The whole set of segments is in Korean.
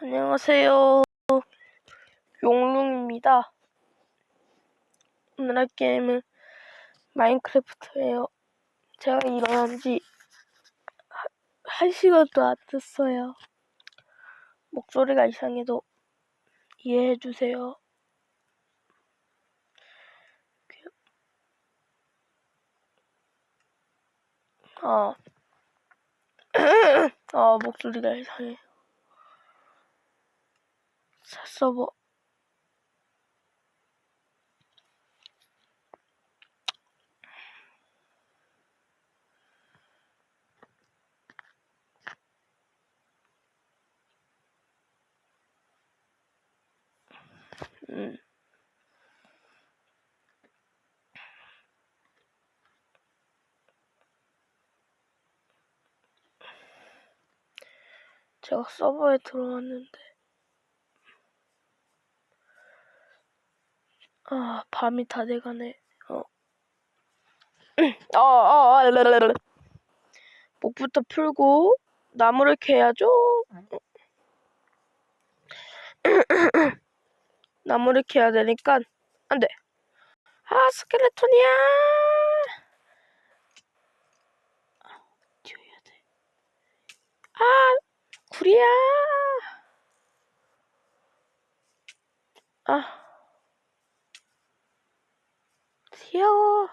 안녕하세요. 용룽입니다. 오늘 할 게임은 마인크래프트예요. 제가 일어난 지 한 시간도 안 됐어요. 목소리가 이상해도 이해해 주세요. 아, 아 목소리가 이상해. 사 서버 음. 제가 서버에 들어왔는데 아 밤이 다 돼가네. 어. 아, 아, 아, 랄랄랄. 목부터 풀고 나무를 캐야죠. 나무를 캐야 되니까 안 돼. 아 스켈레톤이야. 튀어야 돼 아 구리야. 아 귀여워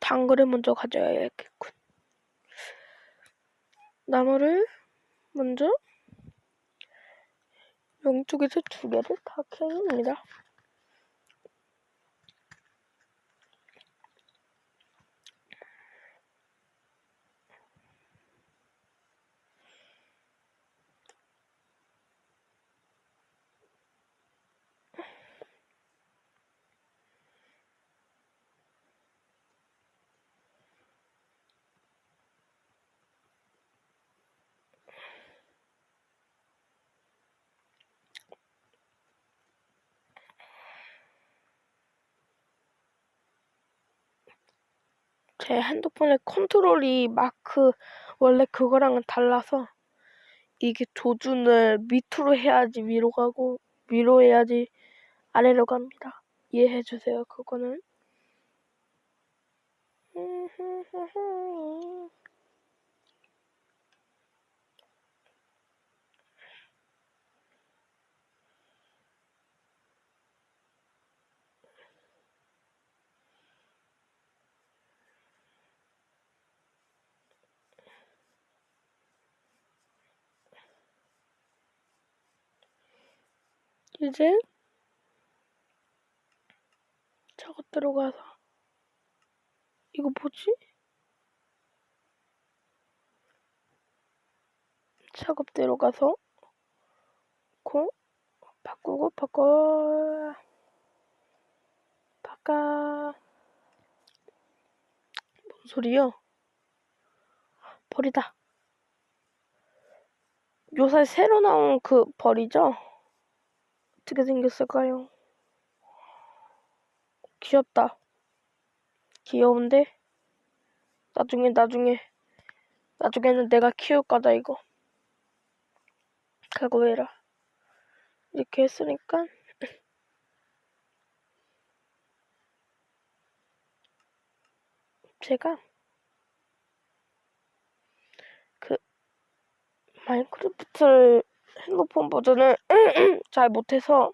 당근을 먼저 가져야겠군. 나무를 먼저 양쪽에서 두 개를 다 캐냅니다. 제 핸드폰의 컨트롤이 마크 원래 그거랑은 달라서 이게 조준을 밑으로 해야지 위로 가고 위로 해야지 아래로 갑니다. 이해해 주세요. 그거는. 이제 작업 들어가서 이거 뭐지? 작업대로 가서 고 바꾸고 바꿔 바꿔 뭔 소리요? 벌이다. 요새 새로 나온 그 벌이죠? 어떻게 생겼을까요? 귀엽다. 귀여운데? 나중에, 나중에, 나중에는 내가 키울 거다, 이거. 각오해라. 이렇게 했으니까. 제가 그 마인크래프트를 핸드폰 버전을 잘 못해서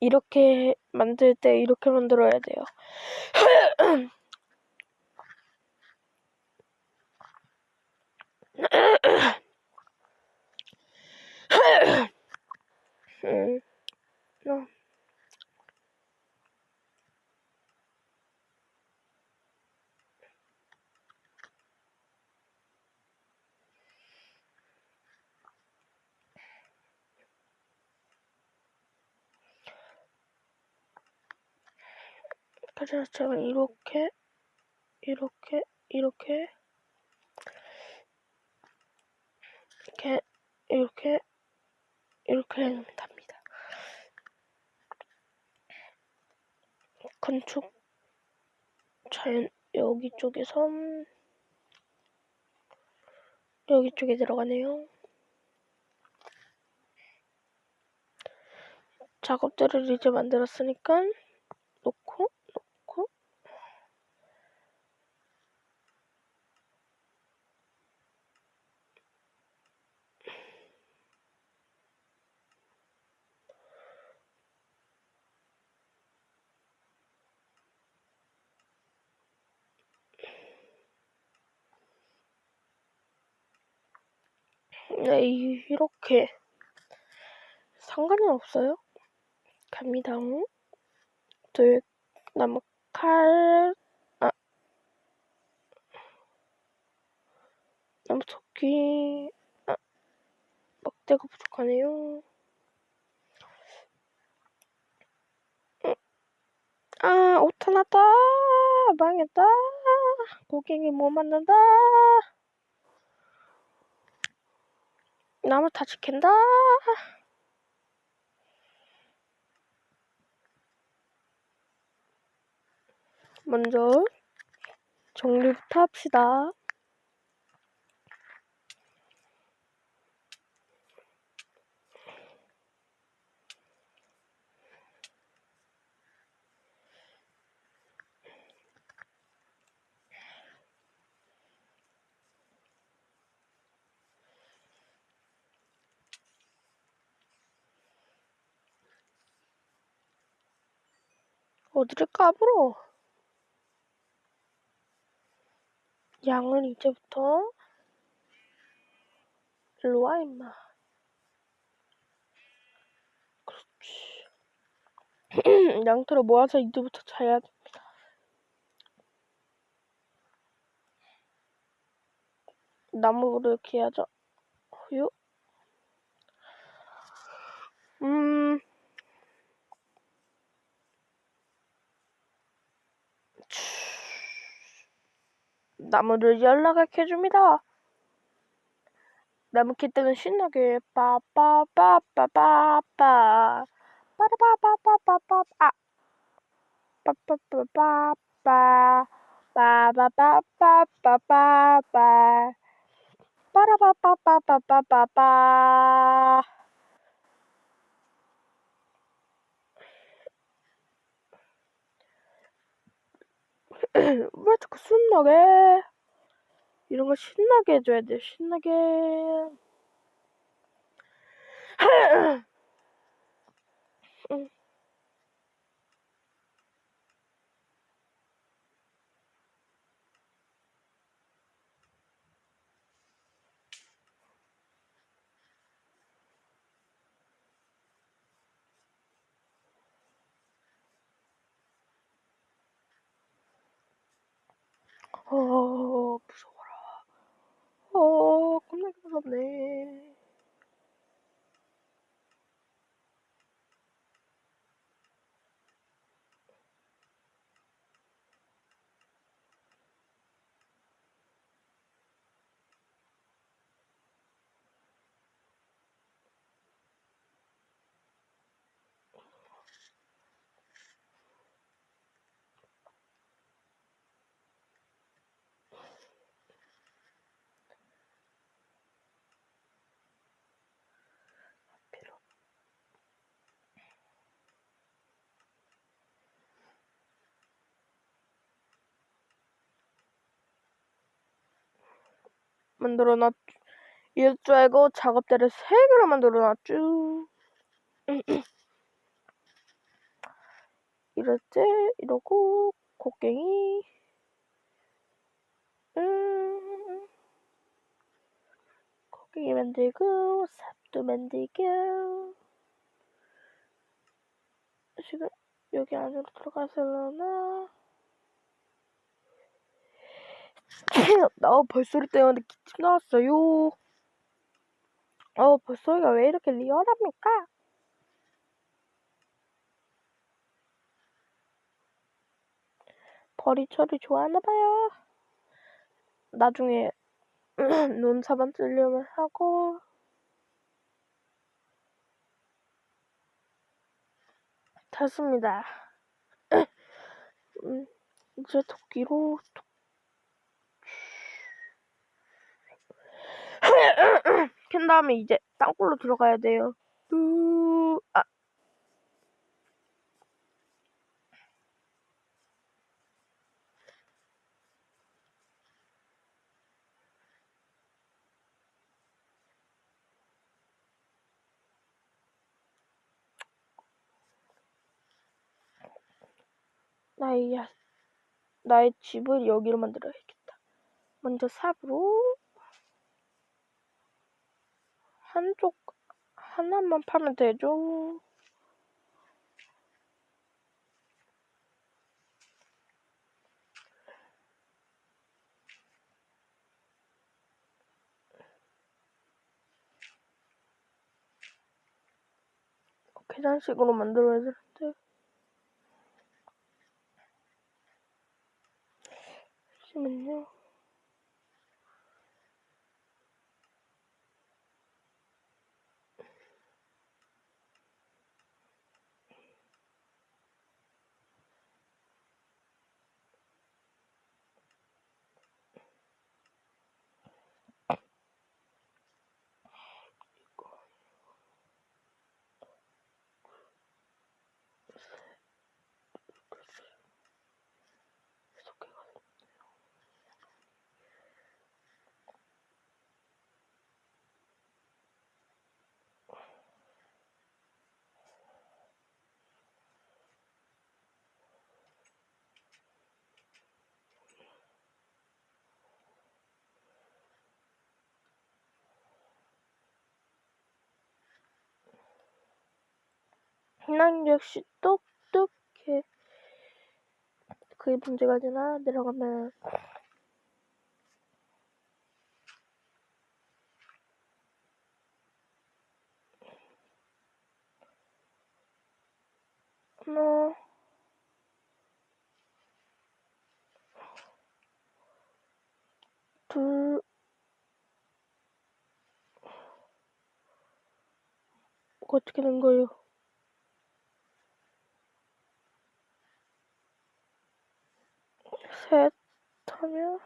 이렇게 만들 때 이렇게 만들어야 돼요. 사진 자체가 이렇게 이렇게 이렇게 이렇게 이렇게 이렇게 해놓는답니다. 건축 자연 여기 쪽에서 여기 쪽에 들어가네요. 작업자를 이제 만들었으니까 이렇게 상관은 없어요. 갑니다. 둘, 나무 칼, 아, 나무 토끼, 아, 막대가 부족하네요. 아, 옷 하나 다! 망했다! 고객이 못 만난다! 나무 다 지킨다. 먼저 정리부터 합시다. 뭐 어디를 까불어? 양은 이제부터 일로 와 임마. 그렇지. 양털을 모아서 이제부터 자야 됩니다 나무를 이렇게 해야죠. 후유. 음. 나무를 연락하게 해줍니다. 나무 키때는 신나게 빠빠빠빠빠빠. 빠라빠빠빠빠빠 아. 빠빠빠빠빠. 빠바바빠빠빠빠 빠라바빠빠빠빠빠 왜 자꾸 신나게 이런 거 신나게 해줘야 돼 신나게. 아, 어, 무서워라. 어, 겁나게 무섭네. 만들어놨 이럴 줄 알고 작업대를 세 개로 만들어놨죠. 이럴 때 이러고 곡괭이. 음. 곡괭이 만들고 삽도 만들고. 지금 여기 안으로 들어가서려나. 나 벌소리 때문에 기침 나왔어요. 어, 벌소리가 왜 이렇게 리얼합니까? 벌이 저를 좋아하나봐요. 나중에 눈 사만 쓰려면 하고. 잤습니다. 음, 이제 토끼로, 토 캔 다음에 이제 땅굴로 들어가야 돼요. 으, 아. 나의, 야- 나의 집을 여기로 만들어야겠다. 먼저 삽으로 한쪽 하나만 파면 되죠. 계단식으로 만들어야 되는데. 잠시만요. 난 역시 똑똑해. 그게 문제가 아니라 내려가면 하나 둘 어떻게 된 거예요? 셋 하면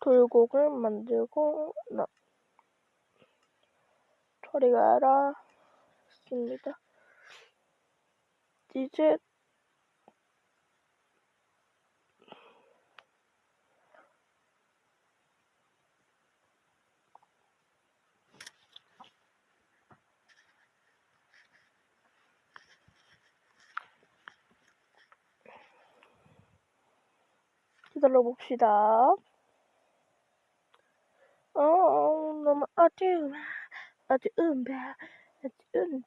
돌곡을 만들고 나 저리 가라 습니다 이제 기다려 봅시다. 어, 너무 어두워, 어두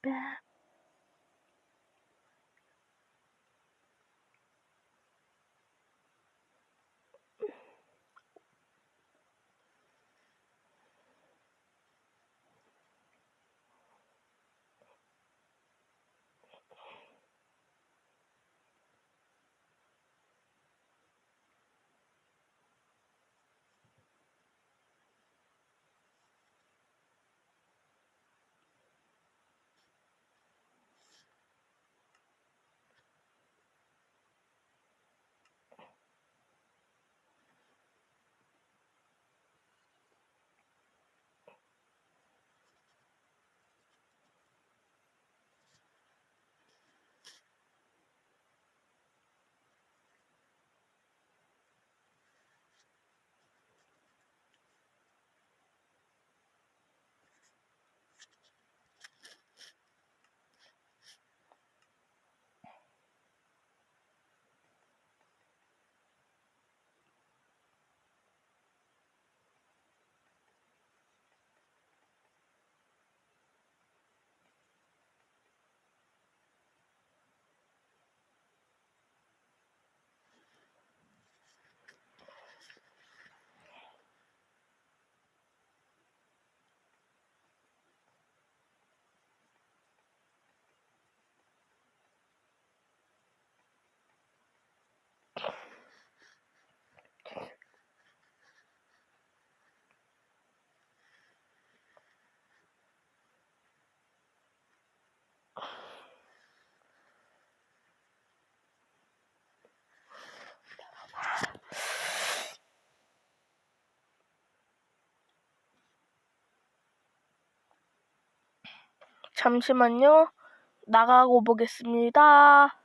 잠시만요. 나가고 보겠습니다.